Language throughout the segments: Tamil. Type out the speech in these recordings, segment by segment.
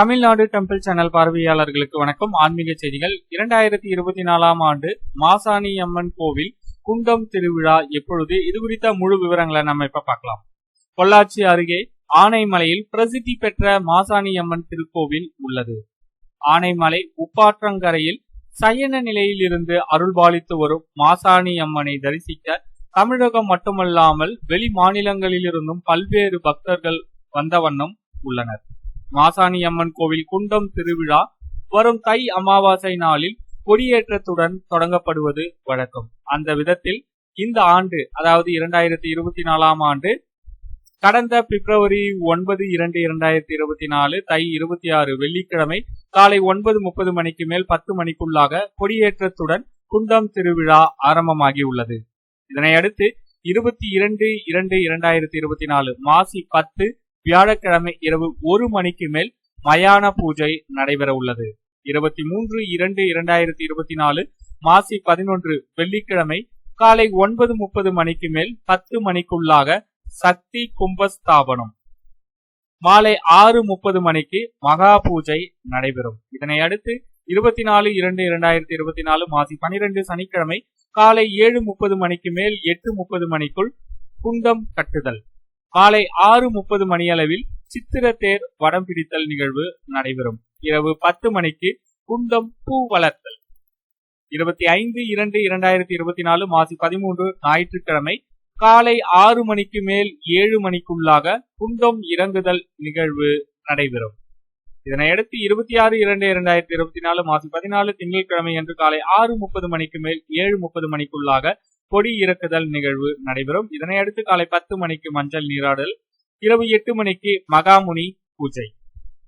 தமிழ்நாடு டெம்பிள் சேனல் பார்வையாளர்களுக்கு வணக்கம். ஆன்மீக செய்திகள். இரண்டாயிரத்தி இருபத்தி நாலாம் ஆண்டு மாசாணி அம்மன் கோவில் குண்டம் திருவிழா எப்பொழுது? இது குறித்த முழு விவரங்களை நம்ம இப்ப பார்க்கலாம். பொள்ளாச்சி அருகே ஆனைமலையில் பிரசித்தி பெற்ற மாசாணி அம்மன் திருக்கோவில் உள்ளது. ஆனைமலை உப்பாற்றங்கரையில் சயன நிலையில் இருந்து அருள்பாலித்து வரும் மாசாணி அம்மனை தரிசிக்க தமிழகம் மட்டுமல்லாமல் வெளி மாநிலங்களிலிருந்தும் பல்வேறு பக்தர்கள் வந்த வண்ணம் உள்ளனர். மாசாணி அம்மன் கோவில் குண்டம் திருவிழா வரும் தை அமாவாசை நாளில் கொடியேற்றத்துடன் தொடங்கப்படுவது வழக்கம். அந்த விதத்தில் இந்த ஆண்டு அதாவது இரண்டாயிரத்தி இருபத்தி நாலாம் ஆண்டு கடந்த பிப்ரவரி ஒன்பது இரண்டு இரண்டாயிரத்தி இருபத்தி நாலு தை இருபத்தி ஆறு வெள்ளிக்கிழமை காலை ஒன்பது முப்பது மணிக்கு மேல் பத்து மணிக்குள்ளாக கொடியேற்றத்துடன் குண்டம் திருவிழா ஆரம்பமாகி உள்ளது இதனையடுத்து இருபத்தி இரண்டு இரண்டு இரண்டாயிரத்தி இருபத்தி நாலு மாசி பத்து வியாழக்கிழமை இரவு ஒரு மணிக்கு மேல் மயான பூஜை நடைபெற உள்ளது இருபத்தி மூன்று இரண்டு இரண்டாயிரத்தி இருபத்தி நாலு மாசி பதினொன்று வெள்ளிக்கிழமை காலை ஒன்பது முப்பது மணிக்கு மேல் பத்து மணிக்குள்ளாக சக்தி கும்பஸ்தாபனம். மாலை ஆறு முப்பது மணிக்கு மகா பூஜை நடைபெறும். இதனை அடுத்து இருபத்தி நாலு இரண்டு இரண்டாயிரத்தி இருபத்தி நாலு மாசி பனிரெண்டு சனிக்கிழமை காலை ஏழு முப்பது மணிக்கு மேல் எட்டு முப்பது மணிக்குள் குண்டம் கட்டுதல். காலை ஆறு முப்பது மணியளவில் சித்திரத்தேர் வடம் பிடித்தல் நிகழ்வு நடைபெறும். இரவு பத்து மணிக்கு குண்டம் பூ வளர்த்தல். இருபத்தி ஐந்து இரண்டு இரண்டாயிரத்தி இருபத்தி நாலு மாசி பதிமூன்று ஞாயிற்றுக்கிழமை காலை ஆறு மணிக்கு மேல் ஏழு மணிக்குள்ளாக குண்டம் இறங்குதல் நிகழ்வு நடைபெறும். இதனையடுத்து இருபத்தி ஆறு இரண்டு இரண்டாயிரத்தி இருபத்தி நாலு மாசி பதினாலு திங்கட்கிழமை அன்று காலை ஆறு முப்பது மணிக்கு மேல் ஏழு முப்பது மணிக்குள்ளாக கொடி இறக்குதல் நிகழ்வு நடைபெறும். இதனையடுத்து காலை பத்து மணிக்கு மஞ்சள் நீராடல் இரவு எட்டு மணிக்கு மகாமுனி பூஜை.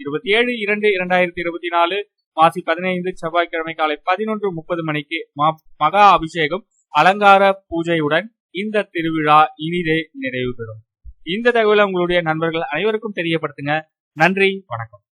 இருபத்தி ஏழு இரண்டு இரண்டாயிரத்தி இருபத்தி நாலு மாசி பதினைந்து செவ்வாய்க்கிழமை காலை பதினொன்று முப்பது மணிக்கு மகா அபிஷேகம் அலங்கார பூஜையுடன் இந்த திருவிழா இனிதே நிறைவு பெறும் இந்த தகவலை உங்களுடைய நண்பர்கள் அனைவருக்கும் தெரியப்படுத்துங்க. நன்றி வணக்கம்.